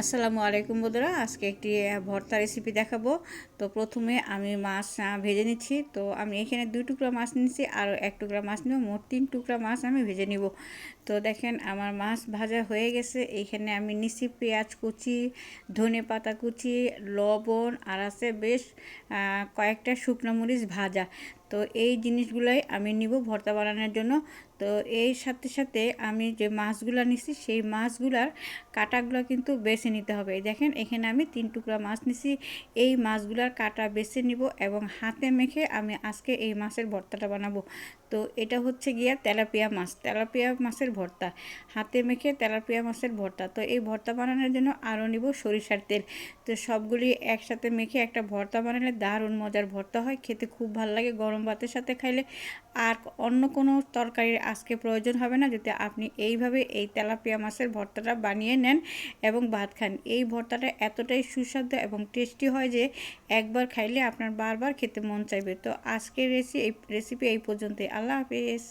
আসসালামু আলাইকুম বন্ধুরা, আজকে একটি ভর্তা রেসিপি দেখাবো। তো প্রথমে আমি মাছ ভেজে নিচ্ছি। তো আমি এখানে দুই টুকরা মাছ নিচ্ছি আর এক টুকরা মাছ নেব, মোট তিন টুকরা মাছ আমি ভেজে নিব। তো দেখেন আমার মাছ ভাজা হয়ে গেছে। এইখানে আমি নিচ্ছি পেঁয়াজ কুচি, ধনে পাতা কুচি, লবণ, আর আছে বেশ কয়েকটা শুকনো মরিচ ভাজা। তো এই জিনিসগুলোই আমি নিব ভর্তা বানানোর জন্য। তো এই সাথে সাথে আমি যে মাছগুলো নিছি, সেই মাছগুলার কাটাগুলো কিন্তু বেছে নিতে হবে। দেখেন, এখানে আমি তিন টুকরা মাছ নিছি। এই মাছগুলার কাটা বেছে নিব এবং হাতে মেখে আমি আজকে এই মাছের ভর্তাটা বানাবো। তো এটা হচ্ছে গিয়া তেলাপিয়া মাছ। তেলাপিয়া মাছের ভর্তা। হাতে মেখে তেলাপিয়া মাছের ভর্তা। তো এই ভর্তা বানানোর জন্য আরও নিব সরিষার তেল। তো সবগুলি একসাথে মেখে একটা ভর্তা বানালে দারুণ মজার ভর্তা হয়। খেতে খুব ভালো লাগে গরম ভাতের সাথে খাইলে আর অন্য কোনো তরকারির আজকে প্রয়োজন হবে না যদি আপনি এইভাবে এই তেলাপিয়া মাছের ভর্তাটা বানিয়ে নেন এবং ভাত খান। এই ভর্তাটা এতটাই সুস্বাদু এবং টেস্টি হয় যে একবার খাইলে আপনার বারবার খেতে মন চাইবে। তো আজকের রেসি এই রেসিপি এই পর্যন্তই। আল্লাহ হাফিজ।